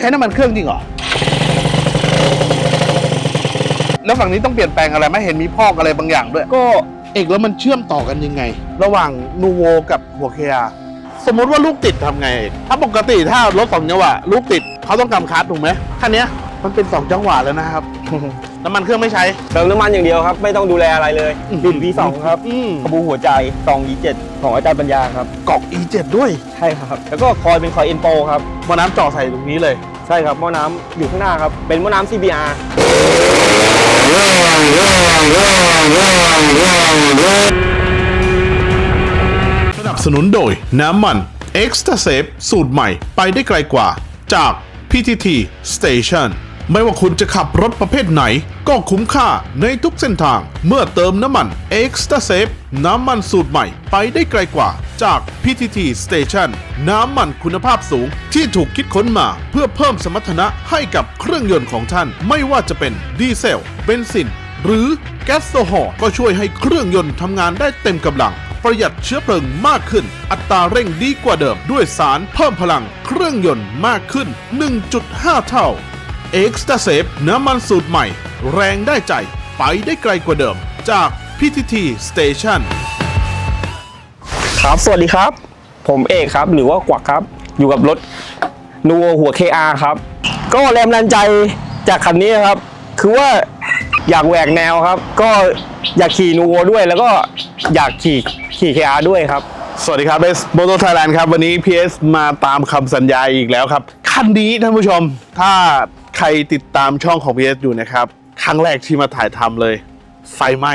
ใช้น้ำมันเครื่องจริงเหรอ แล้วฝั่งนี้ต้องเปลี่ยนแปลงอะไรไหมเห็นมีพอกอะไรบางอย่างด้วย ก็เอกแล้วมันเชื่อมต่อกันยังไง ระหว่างนูโวกับหัวเคียสมมติว่าลูกติดทำไง ถ้าปกติถ้ารถสองจังหวะลูกติดเขาต้องกำคัดถูกไหมคันเนี้ยมันเป็นสองจังหวะแล้วนะครับน้ำมันเครื่องไม่ใช้เติมน้ำมันอย่างเดียวครับ ไม่ต้องดูแลอะไรเลยอืมดิน V2 ครับอืมกระบูหัวใจซอง E7 ของอาจารย์ปัญญาครับกรอก E7 ด้วยใช่ครับ แล้วก็คอยเป็นคอยเอ็นโปครับหมอน้ำจ่อใส่ตรงนี้เลย ใช่ครับหม้อน้ำอยู่ข้างหน้าครับ เป็นหม้อน้ำ CBR สนับสนุนโดยน้ำมัน Extra Safe สูตรใหม่ไปได้ไกลกว่าจาก PTT Station ไม่ว่าคุณจะขับรถประเภทไหน ก็คุ้มค่าในทุกเส้นทาง เมื่อเติมน้ำมัน Extra Safe น้ำมันสูตรใหม่ไปได้ไกลกว่าจาก PTT Station น้ำมันคุณภาพสูงที่ถูกคิดค้นมาเพื่อเพิ่มสมรรถนะให้กับเครื่องยนต์ของท่าน ไม่ว่าจะเป็นดีเซลเบนซิน หรือแก๊สโซฮอล์ก็ช่วยให้เครื่องยนต์ทำงานได้เต็มกำลัง ประหยัดเชื้อเพลิงมากขึ้น อัตราเร่งดีกว่าเดิม ด้วยสารเพิ่มพลังเครื่องยนต์มากขึ้น 1.5 เท่า Extra Safe น้ำมันสูตรใหม่ แรงได้ใจ ไปได้ไกลกว่าเดิม จาก PTT Station ครับ สวัสดีครับ ผมเอกครับ หรือว่ากวักครับ อยู่กับรถนูโวหัว KR ครับ ก็แรงบันดาลใจจากคันนี้นะครับ คือว่าอยากแหวกแนวครับ ก็อยากขี่นูโวด้วย แล้วก็อยากขี่ขี่ KR ด้วยครับ สวัสดีครับเบสโมโตไทยแลนด์ครับ วันนี้ PS มาตามคำสัญญาอีกแล้วครับ คันนี้ท่านผู้ชม ถ้า ใครติดตามช่องของ PS อยู่นะครับ ครั้งแรกที่มาถ่ายทำเลย ไฟไหม้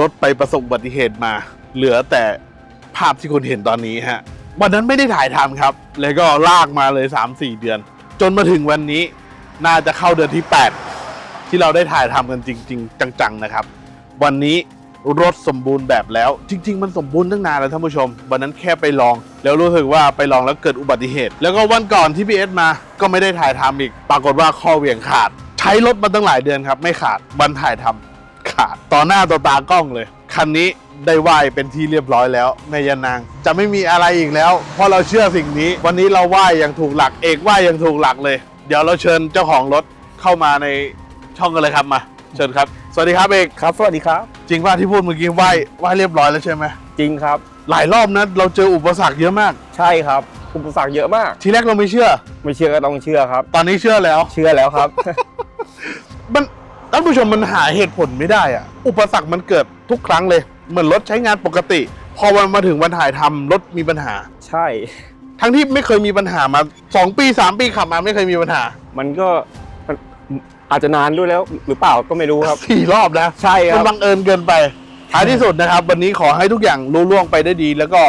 รถไปประสบอุบัติเหตุมา เหลือแต่ภาพที่คุณเห็นตอนนี้ฮะ วันนั้นไม่ได้ถ่ายทำครับเลยก็ลากมาเลย 3-4 เดือน จนมาถึงวันนี้น่าจะเข้าเดือนที่ 8 ที่เราได้ถ่ายทำกันจริง ๆ จังๆนะครับ วันนี้รถสมบูรณ์แบบแล้ว จริง ๆ มันสมบูรณ์ตั้งนานแล้วท่านผู้ชม วันนั้นแค่ไปลอง แล้วรู้สึกว่าไปลองแล้วเกิดอุบัติเหตุ แล้วก็วันก่อนที่พีเอสมาก็ไม่ได้ถ่ายทำอีก ปรากฏว่าข้อเหวี่ยงขาด ใช้รถมาตั้งหลายเดือนครับ ไม่ขาดวันถ่ายทำขาดต่อหน้าต่อตากล้องเลยคันนี้ ได้ไหวเป็นที่เรียบร้อยแล้วแม่ยานาง จะไม่มีอะไรอีกแล้ว เพราะเราเชื่อสิ่งนี้ วันนี้เราไหวอย่างถูกหลัก เอกไหวอย่างถูกหลักเลย เดี๋ยวเราเชิญเจ้าของรถเข้ามาในช่องกันเลยครับมา เชิญครับ สวัสดีครับเอกครับ สวัสดีครับ จริงว่าที่พูดเมื่อกี้ไหวไหวเรียบร้อยแล้วใช่ไหมจริงครับ หลายรอบนะเราเจออุปสรรคเยอะมาก ใช่ครับอุปสรรคเยอะมาก ทีแรกเราไม่เชื่อ ไม่เชื่อก็ต้องเชื่อครับ ตอนนี้เชื่อแล้ว เชื่อแล้วครับ มันท่านผู้ชมมันหาเหตุผลไม่ได้อะอุปสรรคมันเกิดทุกครั้งเลย เหมือนรถใช้งานปกติ พอวันมาถึงวันถ่ายทำรถมีปัญหา ใช่ ทั้งที่ไม่เคยมีปัญหามา2ปี3ปีขับมาไม่เคยมีปัญหามันก็มันอาจจะนานด้วยแล้ว หรือเปล่าก็ไม่รู้ครับ สี่รอบนะ ใช่คมัรันบ บังเอิญเกินไป ท้ายที่สุดนะครับ วันนี้ขอให้ทุกอย่างลุล่วงไปได้ดี แล้วก็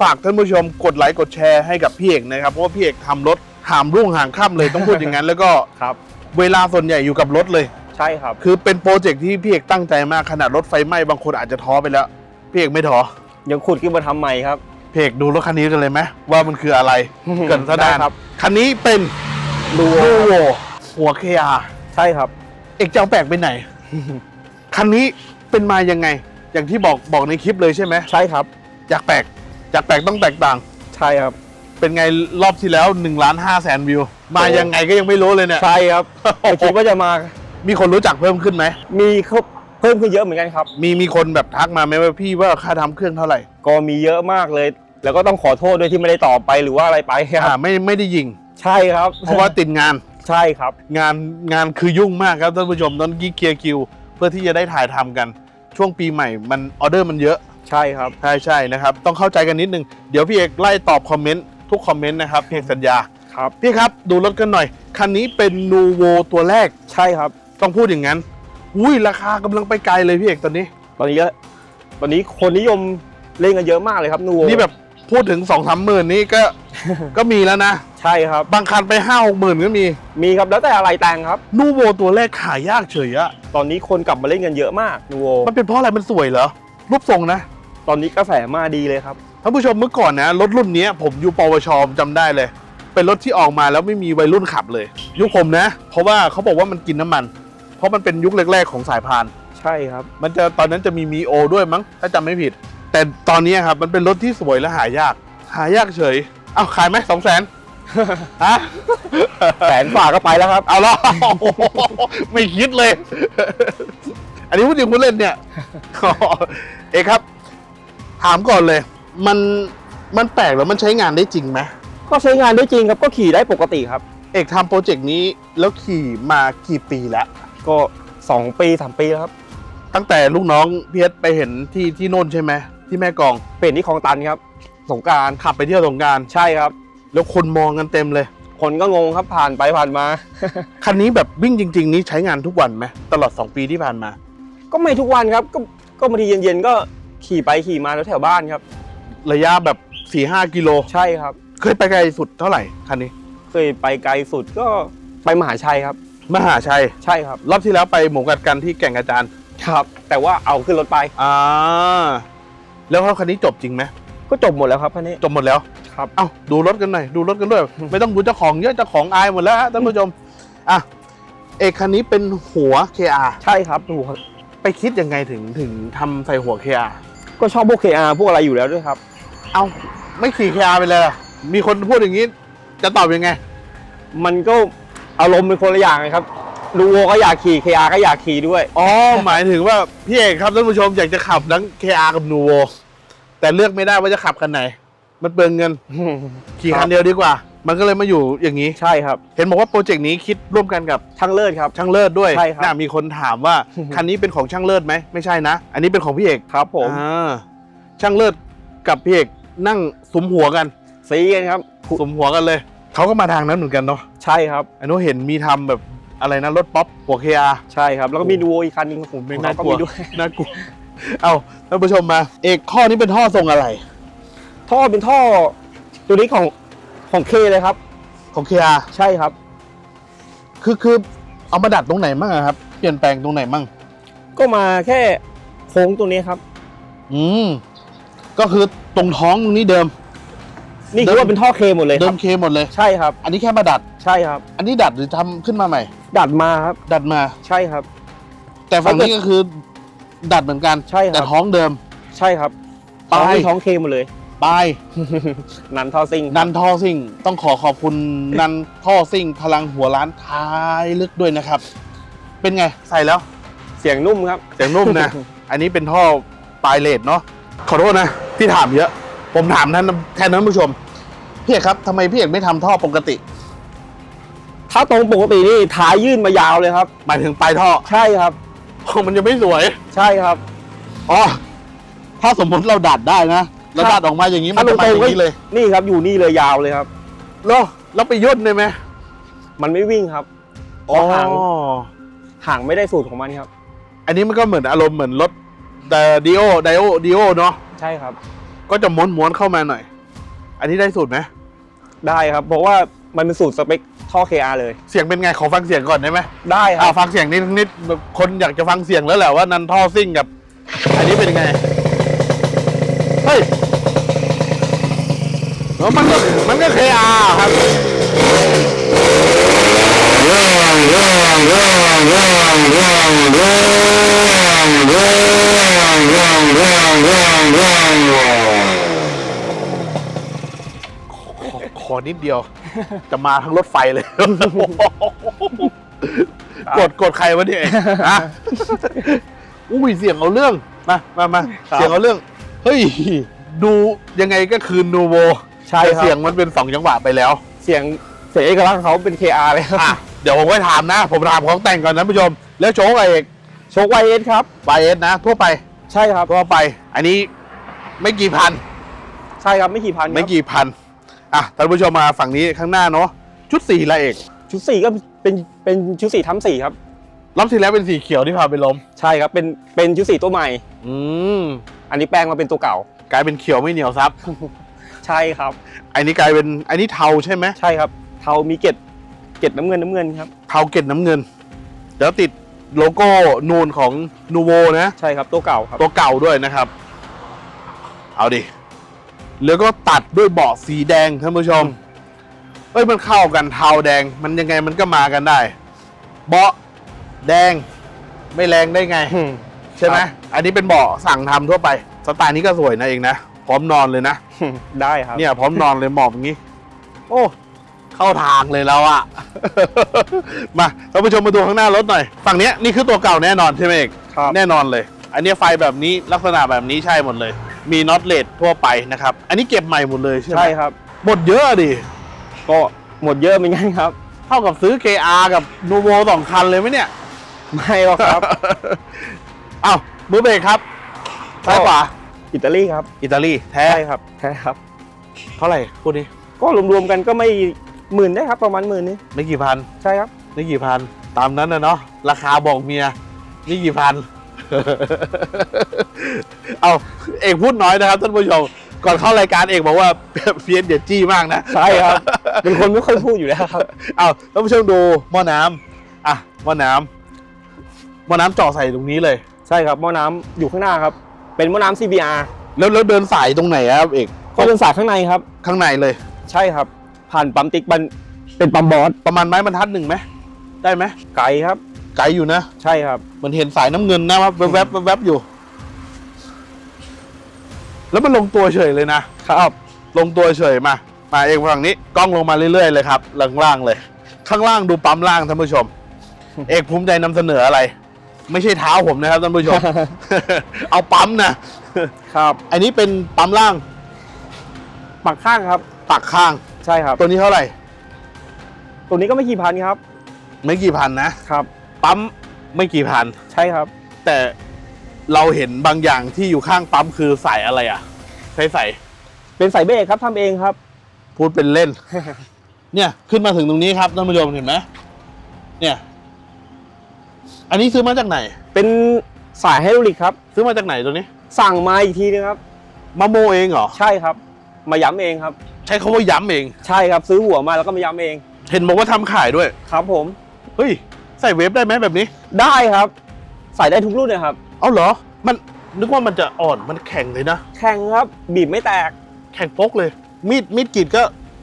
ฝากท่านผู้ชมกดไลค์กดแชร์ให้กับพี่เอกนะครับ เพราะว่าพี่เอกทำรถหามรุ่งหางค่ำเลยต้องพูดอย่างนั้น แล้วก็ครับ เวลาส่วนใหญ่อยู่กับรถเลย ใช่ครับ คือเป็นโปรเจกต์ที่พี่เอกตั้งใจมากขนาดรถไฟไหม้บางคนอาจจะท้อไปแล้ว พี่เอกไม่ท้อยังขุดขึ้นมาทำใหม่ครับพี่เอกดูรถคันนี้กันเลยไหมว่ามันคืออะไร เกินซะได้นานครับ คันนี้เป็นดูโวโวหัวเคียใช่ครับ เอกจะเอาแปลกไปไหน คันนี้เป็นมายังไง อย่างที่บอกบอกในคลิปเลยใช่ไหมใช่ครับ อยากแปลกอยากแปลกต้องแตกต่าง ใช่ครับ เป็นไงรอบที่แล้ว1ล้าน5แสนวิว มายังไงก็ยังไม่รู้เลยเนี่ย ใช่ครับไม่คิดว่าจะมา มีคนรู้จักเพิ่มขึ้นไหม มีเขาเพิ่มขึ้นเยอะเหมือนกันครับ มีมีคนแบบทักมาไหมว่าพี่ว่าค่าทำเครื่องเท่าไหร่ ก็มีเยอะมากเลย แล้วก็ต้องขอโทษด้วยที่ไม่ได้ตอบไปหรือว่าอะไรไปคอ่ารับไม่ไม่ได้ยิง ใช่ครับเพราะว่าติดงาน ใช่ครับ งานงานคือยุ่งมากครับท่านผู้ชมต้องกี้เคลียร์คิว เพื่อที่จะได้ถ่ายทำกัน ช่วงปีใหม่มันออเดอร์มันเยอะ ใช่ครับ ใช่ใช่นะครับ ต้องเข้าใจกันนิดนึง เดี๋ยวพี่เอกไล่ตอบคอมเมนต์ทุกคอมเมนต์นะครับพี่เอกสัญญา ครับ พี่ครับดูรถกันหน่อย คันนี้เป็นนูโวตัวแรก ใช่ครับ ต้องพูดอย่างนั้น อุ้ยราคากำลังไปไกลเลยพี่เอกตอนนี้ ตอนนี้ก็ตอนนี้คนนิยมเล่นกันเยอะมากเลยครับนูโวนี่แบบพูดถึง2องสามหมื่นนี่ก็ก็มีแล้วนะ ใช่ครับ บางคันไปห้าหกหมื่นก็มี มีครับแล้วแต่อะไรแต่งครับนูโวตัวแรกขายยากเฉยอะตอนนี้คนกลับมาเล่นกันเยอะมากนูโวมันเป็นเพราะอะไรมันสวยเหรอรูปทรงนะ ตอนนี้กระแสมาดีเลยครับท่านผู้ชมเมื่อก่อนนะรถรุ่นเนี้ยผมอยู่ปวชผมจำได้เลยไปเป็นรถที่ออกมาแล้วไม่มีวัยรุ่นขับเลย ยุคผมนะ เพราะว่าเขาบอกว่ามันกินน้ำมัน เพราะมันเป็นยุคแรกๆของสายพาน ใช่ครับ มันจะตอนนั้นจะมีมีโอด้วยมั้ง ถ้าจำไม่ผิด แต่ตอนนี้ครับ มันเป็นรถที่สวยและหายาก หายากเฉย เอาขายไหมสองแสนฮะแสนฝ่าก็ไปแล้วครับ เอาละไม่คิดเลย อันนี้พูดจริงพูดเล่นเนี่ย เอกครับ ถามก่อนเลย มันมันแปลกแล้วมันใช้งานได้จริงไหมก็ใช้งานได้จริงครับก็ขี่ได้ปกติครับ เอกทำโปรเจกต์นี้แล้วขี่มากี่ปีแล้ว ก็สองปีสามปีแล้วครับตั้งแต่ลูกน้องเพียรไปเห็นที่ที่โน่นใช่ไหมที่แม่กลองเปลี่ยนที่คลองตันครับ สงกรารขับไปเที่ยวสงกรารใช่ครับ แล้วคนมองกันเต็มเลย คนก็งงครับผ่านไปผ่านมา คันนี้แบบวิ่งจริง ๆ นี้ใช้งานทุกวันไหมตลอด 2 ปีที่ผ่านมา ก็ไม่ทุกวันครับ ก็ก็บางทีเย็นๆก็ขี่ไปขี่มาแถวๆบ้านครับ ระยะแบบ4-5กิโลใช่ครับ เคยไปไกลสุดเท่าไหร่คันนี้ เคยไปไกลสุดก็ไปมหาชัยครับ มหาชัย ใช่ครับ รอบที่แล้วไปหมูกัดกันที่แก่งกระจานครับ แต่ว่าเอาขึ้นรถไป อ่าแล้วคันนี้จบจริงไหมก็จบหมดแล้วครับคันนี้จบหมดแล้วครับ เอ้าดูรถกันหน่อยดูรถกันด้วย ไม่ต้องดูเจ้าของเยอะเจ้าของอายหมดแล้วฮะท่านผู้ชมอะเอกคันนี้เป็นหัว KR ใช่ครับดูครับไปคิดยังไงถึงถึงทำใส่หัว KR ก็ชอบพวก KR พวกอะไรอยู่แล้วด้วยครับ เอ้าไม่ขี่ KR ไปเลยเหรอมีคนพูดอย่างนี้ จะตอบยังไง มันก็ อารมณ์เป็นคนละอย่างไงครับดูโวก็อยากขี่ KR ก็อยากขี่ด้วย อ๋อ หมายถึงว่าพี่เอกครับท่านผู้ชมอยากจะขับทั้ง KR กับ Nuvo แต่เลือกไม่ได้ว่าจะขับคันไหน มันเปลืองเงิน ขี่คันเดียวดีกว่า มันก็เลยมาอยู่อย่างนี้ ใช่ครับ เห็นบอกว่าโปรเจกต์นี้คิดร่วมกันกับช่างเลิศครับช่างเลิศด้วยใช่ครับ น่ามีคนถามว่า คันนี้เป็นของช่างเลิศไหมไม่ใช่นะ อันนี้เป็นของพี่เอกครับผมอ่าช่างเลิศกับพี่เอกนั่งสุมหัวกัน ซีกันครับ สุมหัวกันเลย เขาก็มาทางนั้นเหมือนกันเนาะ ใช่ครับอันนู้นเห็นมีทำแบบอะไรนะรถป๊อปหัว KR ใช่ครับ แล้วก็มีดูโวอีกคันหนึงผมไม่ของน่าเขากลัวมีด้วย น่ากลัวเอาท่านผู้ชมมาเอกข้อนี้เป็นท่อทรงอะไร ท่อเป็นท่อตัวนี้ของของเคเลยครับ ของ KR ใช่ครับ คือคือเอามาดัดตรงไหนมั่งอะครับ เปลี่ยนแปลงตรงไหนมั่ง ก็มาแค่โค้งตัวนี้ครับ อืมก็คือตรงท้องตรงนี้เดิม นี่คือว่าเป็นท่อเคหมดเลยคเดิรับมเคหมดเลย ใช่ครับ อันนี้แค่มาดัด ใช่ครับ อันนี้ดัดหรือทำขึ้นมาใหม่ ดัดมาครับ ดัดมา ใช่ครับ แต่ฝั่งนี้ก็คือดัดเหมือนกัน ใช่ครับ แต่ท้องเดิม ใช่ครับไปท้องนี่ท้องเคหมดเลย ปลาย นันท่อซิงนันท่อซิ่ง ต้องขอขอบคุณ นันท่อซิ่ง พลังหัวล้านท้ายลึกด้วยนะครับ เป็นไง ใส่แล้ว เสียงนุ่มครับ เสียงนุ่มนะ อันนี้เป็นท่อปลายเลดเนาะ ขอโทษนะ ที่ถามเยอะ ผมถามท่านแทนท่านผู้ชมพี่เอกครับทำไมพี่เอกไม่ทำท่อปกติ ถ้าตรงปกตินี่ท้ายยื่นมายาวเลยครับ หมายถึงปลายท่อ ใช่ครับเพราะมันจะไม่สวยใช่ครับ อ๋อถ้าสมมติเราดัดได้นะเราดัดออกมาอย่างนี้มันจะมาอย่างนี้เลยนี่ครับอยู่นี่เลยยาวเลยครับแล้วเราไปย่นได้ไหมมันไม่วิ่งครับอ๋อห่างห่างไม่ได้สูตรของมันครับ อันนี้มันก็เหมือนอารมณ์เหมือนรถดีโอไดโอดีโอเนาะใช่ครับ ก็จะม้วนม้วนๆเข้ามาหน่อย อันนี้ได้สูตรไหมได้ครับ เพราะว่ามันเป็นสูตรสเปคท่อ KR เลย เสียงเป็นไงขอฟังเสียงก่อนได้ไหมได้คอ่ารับ ฟังเสียงนิดนิดแบบคนอยากจะฟังเสียงแล้วแหละว่านันท่อซิ่งกับ อันนี้เป็นยังไงเฮ้ยแล้วมันก็มันก็เคอาครับขอข อนิดเดียว จะมาทั้งรถไฟเลย กดกดใครวะเนี่ยฮะอุ้ยเสียงเอาเรื่อง มามามาครับเสียงเอาเรื่อง เฮ้ย ดูยังไงก็คือนูโวใช่ครับเสียงมันเป็นสองจังหวะไปแล้ว เสียงเสียงเอกลักษณ์ของเขาเป็น KR เลยครับอะ เดี๋ยวผมไปถามนะ ผมถามของแต่งก่อนนะผู้ชม แล้วโชคอะไรเอกโชคไวเอสครับ ไบเอสนะ ทั่วไป ใช่ครับทั่วไป อันนี้ไม่กี่พัน ใช่ครับไม่กี่พันครับไม่กี่พัน อะท่านผู้ชมมาฝั่งนี้ข้างหน้าเนาะชุดสีละเอก ชุดสีก็เป็นเป็นชุดสีทำสีครับรอบที่แล้วเป็นสีเขียวที่พาไปล้มใช่ครับเป็นเป็นชุดสีตัวใหม่ อืมอันนี้แปลงมาเป็นตัวเก่า กลายเป็นเขียวไม่เหนียวซับ ใช่ครับ อันนี้กลายเป็นอันนี้เทาใช่ไหมใช่ครับ เทามีเกล็ดเกล็ดน้ำเงินน้ำเงินครับเทาเกล็ดน้ำเงิน แล้วติดโลโก้นูนของนูโวนะ ใช่ครับตัวเก่าครับตัวเก่าด้วยนะครับ เอาดิ แล้วก็ตัดด้วยเบาะสีแดงท่านผู้ชมเอ้ยมันเข้ากันเทาแดง มันยังไงมันก็มากันได้ เบาะแดงไม่แรงได้ไง ใช่ไหมครับอันนี้เป็นเบาะสั่งทำทั่วไป สไตล์นี้ก็สวยนะเองนะ พร้อมนอนเลยนะ ได้ครับ เนี่ยพร้อมนอนเลยหมอบอย่างนี้ โอ้ เข้าทางเลยแล้วอะมาท่านผู้ชมมาดูข้างหน้ารถหน่อย ฝั่งเนี้ยนี่คือตัวเก่าแน่นอนใช่ไหมเอกครับแน่นอนเลย อันเนี้ยไฟแบบนี้ลักษณะแบบนี้ใช่หมดเลย มีน็อตเลดทั่วไปนะครับ อันนี้เก็บใหม่หมดเลยใช่ไหมใช่ครับ หมดเยอะดิ ก็หมดเยอะเหมือนกันครับ เท่ากับซื้อ KR กับนูโวสองคันเลยไหมเนี่ย ไม่หรอกครับ อ้าวมือเบรกครับซ้ายขวาอิตาลีครับ อิตาลีแท้ใช่ครับใช่ครับ เท่าไหร่คู่นี้ก็รวมๆกันก็ไม่หมื่นได้ครับ ประมาณหมื่นนี้ไม่กี่พัน ใช่ครับ ไม่กี่พัน ตามนั้นนะเนาะราคาบอกเมียนี่กี่พัน เอาเอกพูดน้อยนะครับท่านผู้ชมก่อนเข้ารายการเอกบอกว่าเพี้ยนเดี๋ยวจี้มากนะใช่ครับเป็นคนไม่ค่อยพูดอยู่แล้วครับเอาท่านผู้ชมดูหม้อน้ำอะหม้อน้ำหม้อน้ำเจ่อใส่ตรงนี้เลย ใช่ครับหม้อน้ำอยู่ข้างหน้าครับ เป็นหม้อน้ำ CBR แล้วแล้วเดินสายตรงไหนอะครับเอกก็เป็นสายข้างในครับ ข้างในเลย ใช่ครับ ผ่านปั๊มติ๊กมันเป็นปั๊มบอสประมาณไม้บรรทัดหนึ่งไหมได้ไหมไกลครับ ไกลอยู่นะ ใช่ครับ มันเห็นสายน้ำเงินนะครับแวบๆแวบๆอยู่ แล้วมันลงตัวเฉยเลยนะครับ ลงตัวเฉยมา มาเองฝั่งนี้กล้องลงมาเรื่อยๆเลยครับล่างล่างๆเลย ข้างล่างดูปั๊มล่างท่านผู้ชม เอกภูมิใจนำเสนออะไร ไม่ใช่เท้าผมนะครับท่านผู้ชม เอาปั๊มนะครับ อันนี้เป็นปั๊มล่างปักข้างครับ ปักข้าง ใช่ครับ ตัวนี้เท่าไหร่ ตัวนี้ก็ไม่กี่พันครับ ไม่กี่พันนะครับ ปั๊มไม่กี่พัน ใช่ครับ แต่เราเห็นบางอย่างที่อยู่ข้างปั๊มคือสายอะไรอะ ใช้สายเป็นสายเบรกครับทำเองครับ พูดเป็นเล่น เนี่ยขึ้นมาถึงตรงนี้ครับท่านผู้ชมเห็นไหมเนี่ย อันนี้ซื้อมาจากไหน เป็นสายไฮดรอลิกครับ ซื้อมาจากไหนตัวนี้สั่งมาอีกทีนึงครับ มาโมเองเหรอ ใช่ครับ มาย้ำเองครับ ใช้คาว่าย้ำเอง ใช่ครับซื้อหัวมาแล้วก็มาย้ำเอง เห็นบอกว่าทำขายด้วย ครับผม เฮ้ย ใส่เวฟได้ไหมแบบนี้ ได้ครับ ใส่ได้ทุกรุ่นเลยครับ เอาเหรอ มันนึกว่ามันจะอ่อน มันแข็งเลยนะ แข่งครับ บีบไม่แตก แข็งโป๊กเลย มีดมีดกรีดก็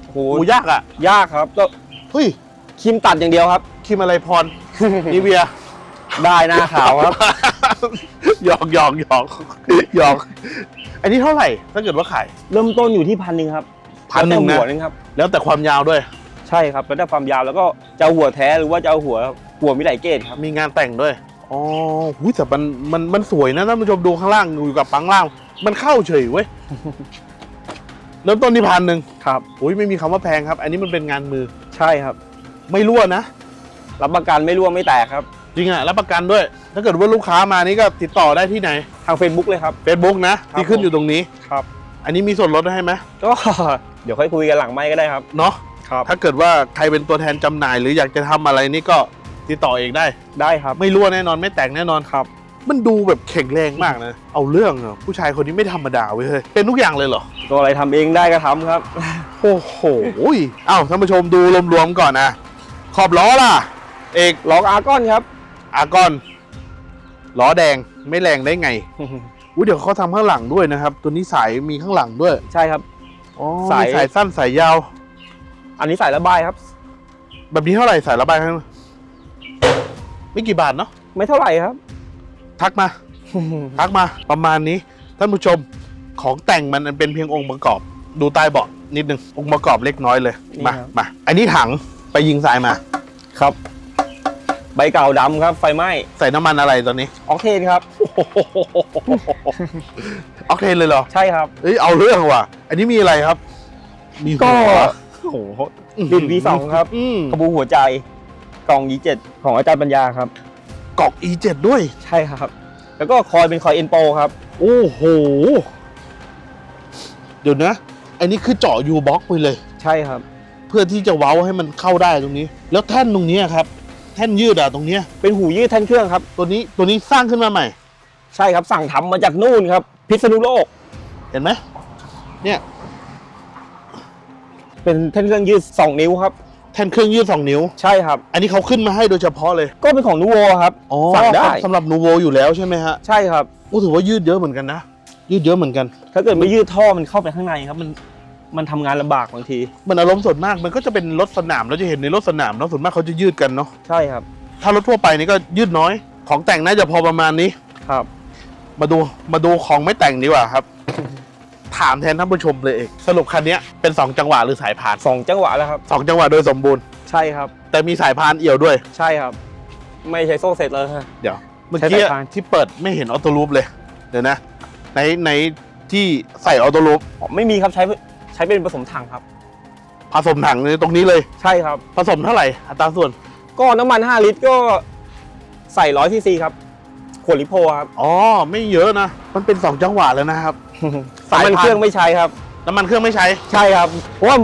โหโหยากอะ ยากครับก็เฮ้ยครีมตัดอย่างเดียวครับ คิมอะไรพร นิเวีย ได้หน้าขาวครับ หยอกหยอกหยอกหยอก อันนี้เท่าไหร่ ถ้าเกิดว่าขาย เริ่มต้นอยู่ที่พันหนึ่งครับพันหนึ่งนะแล้วแต่หัวนึงครับ แล้วแต่ความยาวด้วยใช่ครับแล้วแต่ความยาวแล้วก็จะเอาหัวแท้หรือว่าจะเอาหัวหัวมีหลายเกรดครับมีงานแต่งด้วยอ๋อหุยแต่มันมันมันสวยนะท่านผู้ชมดูข้างล่างอยู่กับปังล่าง มันเข้าเฉยเว้ย เริ่มต้นที่พันหนึ่งครับอุ้ยไม่มีคำว่าแพงครับ อันนี้มันเป็นงานมือใช่ครับ ไม่รั่วนะ รับประกันไม่ร่วงไม่แตกครับ จริงอะรับประกันด้วย ถ้าเกิดว่าลูกค้ามานี่ก็ติดต่อได้ที่ไหน ทาง Facebook เลยครับ Facebook นะ ครับ ที่ขึ้นผมอยู่ตรงนี้ ครับ อันนี้มีส่วนลดให้ไหมก็ เดี๋ยวค่อยคุยกันหลังไม้ก็ได้ครับ เนาะ ครับ ถ้าเกิดว่าใครเป็นตัวแทนจำหน่าย หรืออยากจะทำอะไรนี่ก็ติดต่อเองได้ ได้ครับ ไม่รั่วแน่นอนไม่แตกแน่นอนครับ มันดูแบบแข็งแรงมากนะ เอาเรื่องอะผู้ชายคนนี้ไม่ธรรมดาเว้ยเฮ้ยเป็นทุกอย่างเลยเหรอ ตัวอะไรทำเองได้ก็ทำครับ โอ้โหเอ้าท่านผู้ชมดูรวมๆก่อนนะ ขอบล้อล่ะ เอกลองอาร์กอนครับ อากอนล้อแดงไม่แรงได้ไงอุ้ยเดี๋ยวเขาทำข้างหลังด้วยนะครับ ตัวนี้สายมีข้างหลังด้วย ใช่ครับ อ๋อสายมีสายสั้นสายยาว อันนี้สายระบายครับ แบบนี้เท่าไหร่สายระบายข้างไม่กี่บาทเนาะไม่เท่าไหร่ครับ ทักมา ทักมาประมาณนี้ ท่านผู้ชมของแต่งมันเป็นเพียงองค์ประกอบ ดูใต้เบาะนิดนึงองค์ประกอบเล็กน้อยเลยนี่มาครับ มาอันนี้ถังไปยิงทรายมา ครับ ใบเก่าดำครับ ไฟไหม้ใส่น้ำมันอะไรตอนนี้ออกเทนครับโอเคเลยเหรอใช่ครับ เอ้ยเอาเรื่องว่ะ อันนี้มีอะไรครับ มีหัวก็โอ้โหดิน V2 ครับอืมกระบูหัวใจกล่อง E7 ของอาจารย์ปัญญาครับ กอก E7 ด้วย ใช่ครับ แล้วก็คอยเป็นคอยเอ็นโปครับ โอ้โห เดี๋ยวนะ อันนี้คือเจาะยูบ็อกไปเลย ใช่ครับ เพื่อที่จะเว้าให้มันเข้าได้ตรงนี้ แล้วแท่นตรงเนี้ยครับ แท่นยืดอะตรงเนี้ย เป็นหูยืดแท่นเครื่องครับ ตัวนี้ตัวนี้สร้างขึ้นมาใหม่ ใช่ครับสั่งทำมาจากนู่นครับ พิษณุโลก เห็นไหมเนี่ย เป็นแท่นเครื่องยืด 2 นิ้วครับ แท่นเครื่องยืดสองนิ้ว ใช่ครับ อันนี้เขาขึ้นมาให้โดยเฉพาะเลย ก็เป็นของนูโวครับอ๋อสั่งได้สำหรับนูโวอยู่แล้วใช่ไหมฮะ ใช่ครับโอ้ถือว่ายืดเยอะเหมือนกันนะ ยืดเยอะเหมือนกัน ถ้าเกิดไม่ยืดท่อมันเข้าไปข้างในครับมันมันทำงานลำบากบางที มันอารมณ์ส่วนมากมันก็จะเป็นรถสนามเราจะเห็นในรถสนามเนาะส่วนมากเขาจะยืดกันเนาะ ใช่ครับ ถ้ารถทั่วไปนี่ก็ยืดน้อย ของแต่งน่าจะพอประมาณนี้ ครับ มาดูมาดูของไม่แต่งดีกว่าครับ ถามแทนท่านผู้ชมเลยเอกสรุปคันเนี้ยเป็น 2 จังหวะหรือสายพานสองจังหวะแล้วครับสองจังหวะโดยสมบูรณ์ ใช่ครับ แต่มีสายพานเอี่ยวด้วย ใช่ครับ ไม่ใช้โซ่เสร็จเลยฮะ เดี๋ยว เมื่อใช้กี้สายพานที่เปิดไม่เห็นออโต้ลูปเลย เดี๋ยวนะในในที่ใส่ออโต้ลูปอ๋อไม่มีครับใช้ใช้เป็นผสมถังครับ ผสมถังในตรงนี้เลย ใช่ครับ ผสมเท่าไหร่อัตราส่วน ก็น้ำมัน 5 ลิตรก็ใส่ร้อยซีซีครับ ขวดลิโพครับ อ๋อ ไม่เยอะนะ มันเป็น 2 จังหวะแล้วนะครับ สายน้ำมันพานเครื่องไม่ใช้ครับ น้ำมันเครื่องไม่ใช้ ใช่ครับ เพราะว่า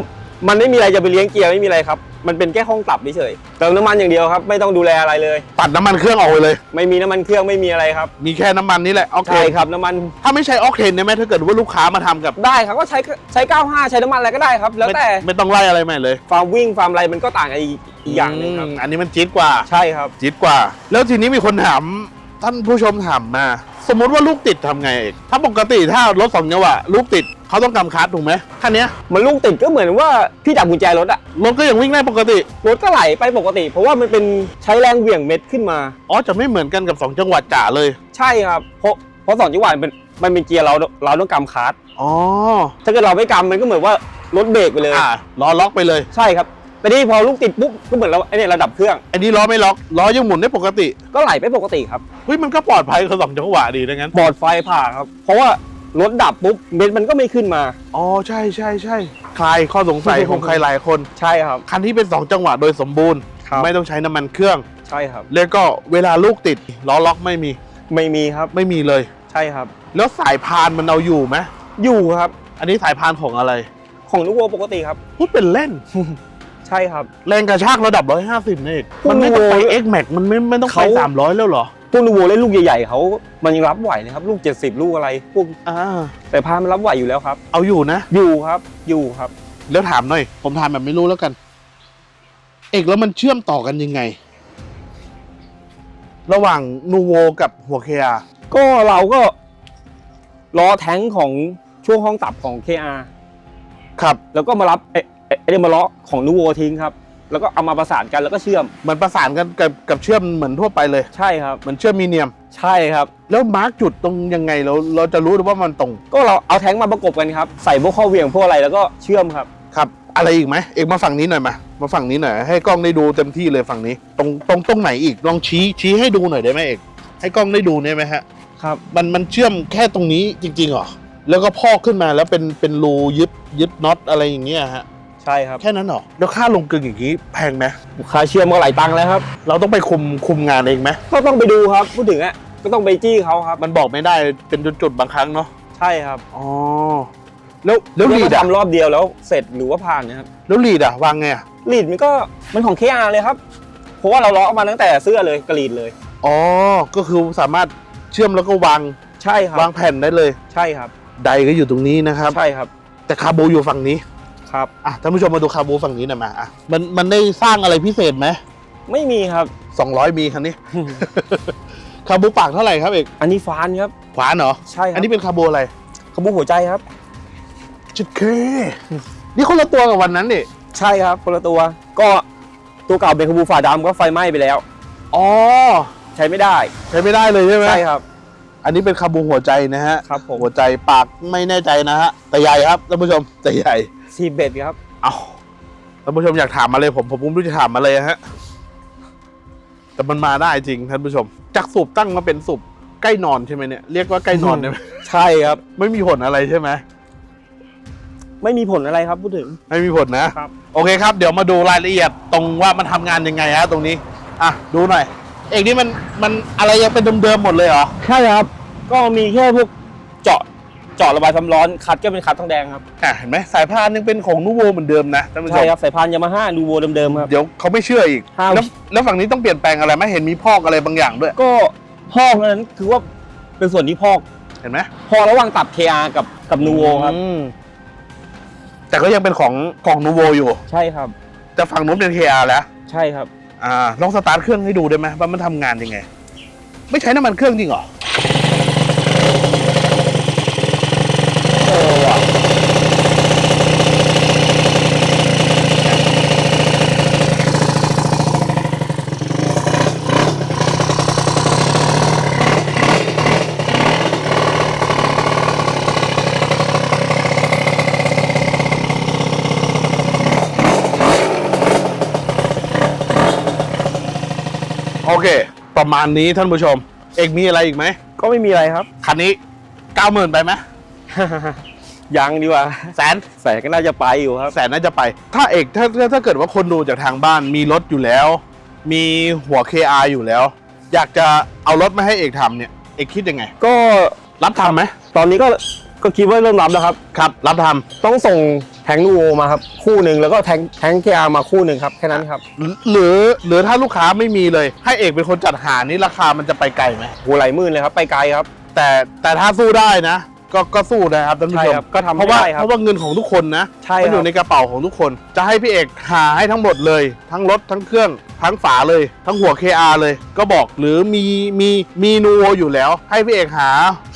มันไม่มีอะไรจะไปเลี้ยงเกียร์ไม่มีอะไรครับ มันเป็นแค่ห้องปรับเฉยๆเติมน้ำมันอย่างเดียวครับ ไม่ต้องดูแลอะไรเลย ตัดน้ำมันเครื่องออกไปเลย ไม่มีน้ำมันเครื่องไม่มีอะไรครับ มีแค่น้ำมันนี่แหละออกเทใช่นครับน้ำมันถ้าไม่ใช้ออกเทนได้ไหมถ้าเกิดว่าลูกค้ามาทำกับได้ครับก็ใช้ใช้ 95 ใช้น้ำมันอะไรก็ได้ครับ แล้วแต่ไม่ไม่ต้องไล่อะไรใหม่เลยฟาร์มวิ่งฟาร์มอะไรมันก็ต่างกันอีกอีกอย่างหนึงครับ มอันนี้มันจี๊ดกว่า ใช่ครับ จี๊ดกว่า แล้วทีนี้มีคนถาม ท่านผู้ชมถามมา สมมติว่าลูกติดทำไงเอกถ้าปกติถ้ารถสองจังหวะลูกติดเขาต้องกำคัดถูกไหมคันเนี้ยมันลูกติดก็เหมือนว่าพี่จับกุญแจรถอะรถก็ยังวิ่งได้ปกติ รถก็ไหลไปปกติ เพราะว่ามันเป็นใช้แรงเหวี่ยงเม็ดขึ้นมา อ๋อจะไม่เหมือนกันกับสองจังหวะจ๋าเลย ใช่ครับเพราะเพราะสองจังหวะมันเป็นมันเป็นเกียร์เราเราต้องกำคาร์ดอ๋อถ้าเกิดเราไม่กำมันก็เหมือนว่ารถเบรกไปเลยอ่าล้อล็อกไปเลย ใช่ครับ แต่นี่พอลูกติดปุ๊บก็เหมือนเราไอ้เนี่ยระดับเครื่อง อันนี้ล้อไม่ล็อกล้อยังหมุนได้ปกติก็ไหลไปปกติครับเฮ้ยมันก็ปลอดภัยกับสองจังหวะดีดังนั้นบอดไฟผ่าครับ เพราะว่ารถดับปุ๊บเม็ดมันก็ไม่ขึ้นมา อ๋อใช่ใช่ใช่คลายข้อสงสัยของใครหลายคน ใช่ครับ คันที่เป็นสองจังหวะโดยสมบูรณ์ ครับ ไม่ต้องใช้น้ำมันเครื่อง ใช่ครับ แล้วก็เวลาลูกติดล้อล็อกไม่มีไม่มีครับไม่มีเลย ใช่ครับ แล้วสายพานมันเอาอยู่ไหมอยู่ครับ อันนี้สายพานของอะไร ของลูกวัวปกติครับ พูดเป็นเล่น ใช่ครับ แรงกระชากระดับ 150นี่โอ้โหมันไม่ต้องไป X Max มันไม่ไม่ต้องไป เขา 300 แล้วเหรอพวกลูกวัวเล่นลูกใหญ่ๆเขามันยังรับไหวเลยครับ ลูก 70 ลูกอะไร พวกอ่าแต่พามันรับไหวอยู่แล้วครับ เอาอยู่นะ อยู่ครับ อยู่ครับ แล้วถามหน่อย ผมถามแบบไม่รู้แล้วกัน เอกแล้วมันเชื่อมต่อกันยังไง ระหว่างนูโวกับหัวเคียก็เราก็ล้อแท้งของช่วงห้องตับของ KR ครับ แล้วก็มารับไอ้ ไอ้ไอ้เนี่ยมาล้อของนูโวทิ้งครับ แล้วก็เอามาประสานกันแล้วก็เชื่อมมันประสานกันกับกับเชื่อมเหมือนทั่วไปเลยใช่ครับ เหมือนเชื่อมมีเนียม ใช่ครับ แล้วมาร์กจุดตรงยังไงเราเราจะรู้ว่ามันตรง ก็เราเอาแท้งมาประกบกันครับ ใส่พวกข้อเหวี่ยงพวกอะไรแล้วก็เชื่อมครับ ครับ อะไรอีกไหมเอกมาฝั่งนี้หน่อยมามาฝั่งนี้หน่อยให้กล้องได้ดูเต็มที่เลยฝั่งนี้ ตรงตรงตรงไหนอีกลองชี้ชี้ให้ดูหน่อยได้ไหมเอกให้กล้องได้ดูได้ไหมฮะครับ มันมันเชื่อมแค่ตรงนี้จริงๆเหรอแล้วก็พอกขึ้นมาแล้วเป็นเป็นรูยึดยึดน็อตอะไรอย่างเงี้ยฮะ ใช่ครับ แค่นั้นเหรอแล้วค่าลงกลึงอย่างนี้แพงไหมค่าเชื่อมก็หลายตังค์แล้วครับ เราต้องไปคุมคุมงานเองไหมก็ต้องไปดูครับพูดถึงอะก็ต้องไปจี้เขาครับ มันบอกไม่ได้เป็นจุดๆบางครั้งเนาะใช่ครับอ๋อแล้วแล้วไม่ลีดว่าอะทำรอบเดียวแล้วเสร็จหรือว่าผ่านนะครับแล้วลีดอะวางไงอะลีดมันก็มันของ KR เลยครับเพราะว่าเราล้อมาตั้งแต่เสื้อเลยกรีดเลยอ๋อก็คือสามารถเชื่อมแล้วก็วางใช่ครับวางแผ่นได้เลย ใช่ครับ ไดก็อยู่ตรงนี้นะครับ ใช่ครับ แต่คาบูอยู่ฝั่งนี้ ครับ อะท่านผู้ชมมาดูคาบูฝั่งนี้หน่อยมาอะมันมันได้สร้างอะไรพิเศษไหมไม่มีครับสองร้อยมีคันนี้ คาบูปากเท่าไหร่ครับเอกอันนี้ฟานครับ ขวานเหรอใช่ครับ อันนี้เป็นคาบูอะไรขบุหัวใจครับ จุดเค นี่คนละตัวกับวันนั้นดิใช่ครับคนละตัว ก็ตัวเก่าเป็นขบูฝาดำก็ไฟไหม้ไปแล้ว อ๋อใช้ไม่ได้ใช้ไม่ได้เลยใช่ไหมใช่ครับอันนี้เป็นคาบูหัวใจนะฮะ ครับผมหัวใจปากไม่แน่ใจนะฮะแต่ใหญ่ครับท่านผู้ชมแต่ใหญ่ ซีเบ็ดครับ เอาท่านผู้ชมอยากถามมาเลยผมผมไม่รู้จะถามมาเลยฮะ แต่มันมาได้จริงท่านผู้ชม จากสูบตั้งมาเป็นสูบใกล้นอนใช่ไหมเนี่ยเรียกว่าใกล้นอนได้ไหมใช่ครับ ไม่มีผลอะไรใช่ไหมไม่มีผลอะไรครับพูดถึง ไม่มีผลนะครับ โอเคครับ เดี๋ยวมาดูรายละเอียดตรงว่ามันทำงานยังไงฮะตรงนี้ อะ ดูหน่อย เอกนี่มันมันอะไรยังเป็นเดิมๆหมดเลยเหรอ ใช่ครับ ก็มีแค่พวกเจาะเจาะระบายความร้อนคัดก็เป็นคัดทองแดงครับอะเห็นไหมสายพานยังเป็นของนูโวเหมือนเดิมนะท่านผู้ชใช่มครับสายพานยามาฮ่าดูโวเดิมๆครับเดี๋ยวเขาไม่เชื่ออีกห้ามแล้วแล้วฝั่งนี้ต้องเปลี่ยนแปลงอะไรไหมเห็นมีพอกอะไรบางอย่างด้วย ก็พอกนั้นคือว่าเป็นส่วนที่พอกเห็นไหมพอกระหว่างตับ KR กับกับนูโวครับอืมแต่ก็ยังเป็นของของนูโวอยู่ ใช่ครับ แต่ฝั่งนู้นเป็น KR แล้ว ใช่ครับ อ่าลองสตาร์ทเครื่องให้ดูได้ไหมว่ามันทำงานยังไง ไม่ใช้น้ำมันเครื่องจริงเหรอ เค ประมาณนี้ท่านผู้ชม เอกมีอะไรอีกไหม ก็ไม่มีอะไรครับ คันนี้เก้าหมื่นไปไหม ยังดีกว่าแสน แสนก็น่าจะไปอยู่ครับ แสนน่าจะไป ถ้าเอกถ้าถ้าถ้าเกิดว่าคนดูจากทางบ้านมีรถอยู่แล้ว มีหัว KR อยู่แล้ว อยากจะเอารถมาให้เอกทำเนี่ย เอกคิดยังไง ก็รับทำไหม ตอนนี้ก็ ก็คิดว่าเริ่มรับแล้วครับครับ รับทำต้องส่งแทงนูโวมาครับคู่หนึ่งแล้วก็แทงแทงเคอามาคู่หนึ่งครับแค่นั้นครับหรือหรือถ้าลูกค้าไม่มีเลย ให้เอกเป็นคนจัดหานี่ราคามันจะไปไกลไหมหัวไหลหมื่นเลยครับไปไกลครับ แต่แต่ถ้าสู้ได้นะ ก็ก็สู้นะครับท่านผู้ใช่ชมครับก็ทำเพราะว่าให้ได้ครับเพราะว่าเงินของทุกคนนะใช่มันอครัยู่บในกระเป๋าของทุกคน จะให้พี่เอกหาให้ทั้งหมดเลย ทั้งรถทั้งเครื่องทั้งฝาเลย ทั้งหัว KR เลย ก็บอกหรือมีมีมีนูโวอยู่แล้ว ให้พี่เอกหา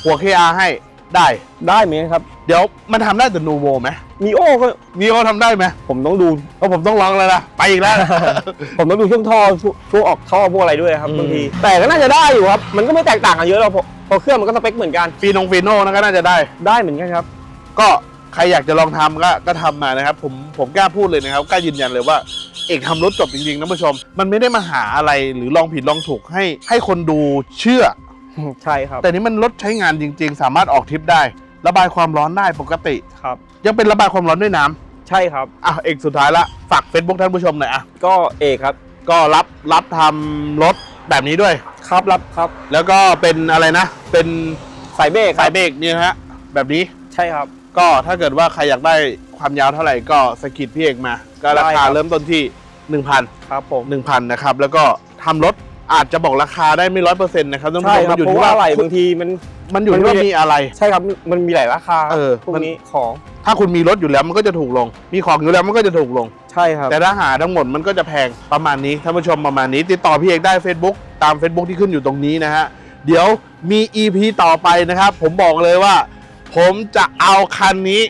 หัว KR ให้ ได้ได้เหมือนกันครับเดี๋ยวมันทำได้แต่นูโวไหมมีโอก็มีเขาทำได้ไหมผมต้องดูเพราะผมต้องลองแล้วนะไปอีกแล้ว ผมต้องดูช่วงท่อช่วงช่วงออกท่อพวกอะไรด้วยครับอืมบางทีแต่ก็น่าจะได้อยู่ครับ มันก็ไม่แตกต่างกันเยอะหรอกเพราะเพราะเครื่องมันก็สเปคเหมือนกันฟีนงฟีโน่นะก็น่าจะได้ได้เหมือนกันครับ ก็ใครอยากจะลองทำก็ก็ทำมานะครับ ผมผมกล้าพูดเลยนะครับกล้ายืนยันเลยว่าเอกทำรถจบจริงๆนะผู้ชม มันไม่ได้มาหาอะไรหรือลองผิดลองถูกให้ให้คนดูเชื่อ ใช่ครับแต่นี้มันรถใช้งานจริง ๆ สามารถออกทริปได้ ระบายความร้อนได้ปกติ ครับ ยังเป็นระบายความร้อนด้วยน้ำใช่ครับ อะเอกสุดท้ายละฝาก Facebook ท่านผู้ชมหน่อยอะก็เอกครับก็รับรับทำรถแบบนี้ด้วย ครับรับครับแล้วก็เป็นอะไรนะ เป็นสายเบรกคสารัยบเบรกเนี่ยนะฮะแบบนี้ ใช่ครับ ก็ถ้าเกิดว่าใครอยากได้ความยาวเท่าไหร่ก็สกิดพี่เอกมา ก็ราได้คาครับเริ่มต้นที่ 1,000 ครับผม 1,000นะครับแล้วก็ทำรถ อาจจะบอกราคาได้ไม่ร้อยเปอร์เซ็นต์นะครับท่านผู้ใช่ชมครัมับนอยู่เพที่ราะว่าว่าอะไรบางทีมัน มันอยู่ที่ว่ามันมีมีอะไร ใช่ครับมันมีหลายราคาเออพวกมัน นี้ของถ้าคุณมีรถอยู่แล้วมันก็จะถูกลง มีของอยู่แล้วมันก็จะถูกลง ใช่ครับ แต่ถ้าหาทั้งหมดมันก็จะแพงประมาณนี้ท่านผู้ชมประมาณนี้ ติดต่อพี่เอกได้ Facebook ตาม Facebook ที่ขึ้นอยู่ตรงนี้นะฮะ เดี๋ยวมี EP ต่อไปนะครับ ผมบอกเลยว่า ผมจะเอาคันนี้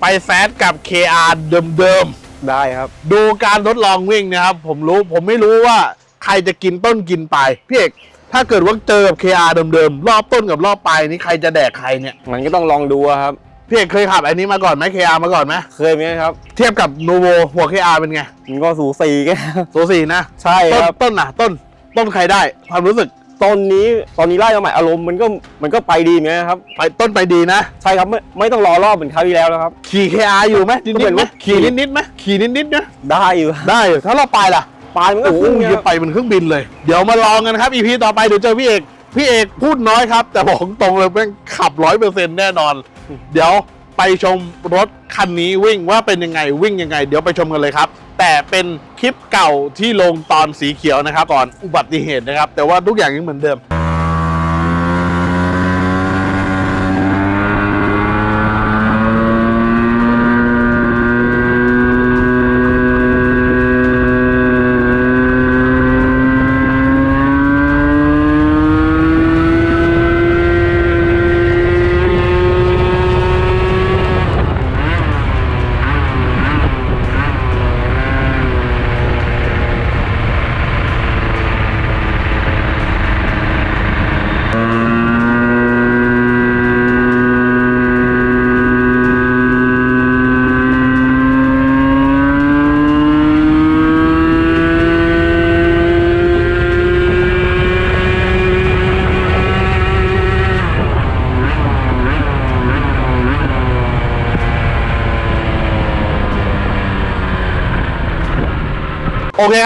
ไปแซดกับ KR เดิมๆได้ครับดูการทดลองวิ่งนะครับ ผมรู้ผมไม่รู้ว่า ใครจะกินต้นกินปลายพี่เอกถ้าเกิดว่าเจอกับ KR เดิมๆรอบต้นกับรอบปลายนี้ใครจะแดกใครเนี่ยมันก็ต้องลองดูอะครับ พี่เอกเคยขับอันนี้มาก่อนไหม KR มาก่อนไหมเคยไหมครับ เทียบกับนูโวหัว KR เป็นไงมันก็สูสีกัน สูสีนะใช่ต้นครับต้นน่ะต้นต้นใครได้ความรู้สึกตอนนี้ตอนนี้ไล่มาใหม่อารมณ์มันก็มันก็ไปดีเหมือนกันครับ ไปต้นไปดีนะ ใช่ครับไม่ไม่ต้องรอรอบเหมือนคราวที่แล้วแล้วครับ ขี่ KR อยู่ไหมนิก็ดเหมืๆอนไหมว่าขี่นิดๆไหมขี่นิดๆนะได้อยู่ ได้อยู่ถ้ารอบปลายล่ะ ปลายมันก็โอ้โหขึ้นไงจะไปเป็นเครื่องบินเลย เดี๋ยวมาลองกันครับ EP ต่อไปเดี๋ยวเจอพี่เอก พี่เอกพูดน้อยครับ แต่บอกตรงเลยแม่งขับร้อยเปอร์เซ็นต์แน่นอน เดี๋ยวไปชมรถคันนี้วิ่งว่าเป็นยังไงวิ่งยังไง เดี๋ยวไปชมกันเลยครับ แต่เป็นคลิปเก่าที่ลงตอนสีเขียวนะครับก่อนอุบัติเหตุนะครับ แต่ว่าทุกอย่างยังเหมือนเดิม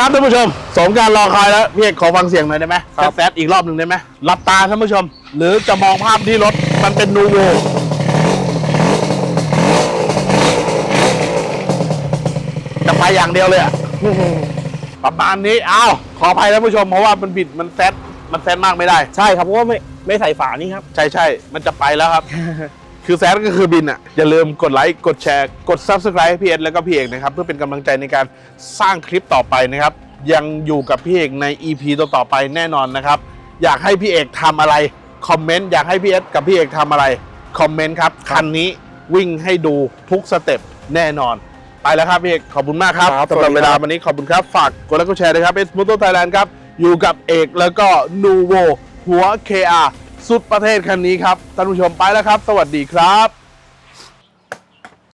คครับท่านผู้ชมสมการรอคอยแล้วพี่เอกขอฟังเสียงหน่อยได้ไหมครับ แซดอีกรอบหนึ่งได้ไหมหลับตาท่านผู้ชม หรือจะมองภาพที่รถมันเป็นนูโวจะไปอย่างเดียวเลยอะประมาณนี้อ้าวขออภัยท่านผู้ชมเพราะว่ามันบิดมันแซดมันแซดมากไม่ได้ ใช่ครับเพราะว่าไม่ไม่ใส่ฝานี่ครับ ใช่ใช่มันจะไปแล้วครับ คือแซดก็คือบินอะ อย่าลืมกดไลค์ กดแชร์ กด Subscribe ให้พี่เอ็ดแล้วก็พี่เอกนะครับ เพื่อเป็นกำลังใจในการสร้างคลิปต่อไปนะครับ ยังอยู่กับพี่เอกใน EP ต่อๆไปแน่นอนนะครับ อยากให้พี่เอกทำอะไร คอมเมนต์ อยากให้พี่เอ็ดกับพี่เอกทำอะไร คอมเมนต์ครับ คันนี้วิ่งให้ดูทุกสเต็ปแน่นอน ไปแล้วครับพี่เอกขอบคุณมากครับครับสำหรับสวัเวสดีลาครับวันนี้ขอบคุณครับ ฝากกดไลค์กดแชร์นะครับเอสมูโตไทยแลนด์ครับ อยู่กับเอกแล้วก็นูโวหัว KR สุดประเทศคันนี้ครับท่านผู้ชมไปแล้วครับ สวัสดีครับ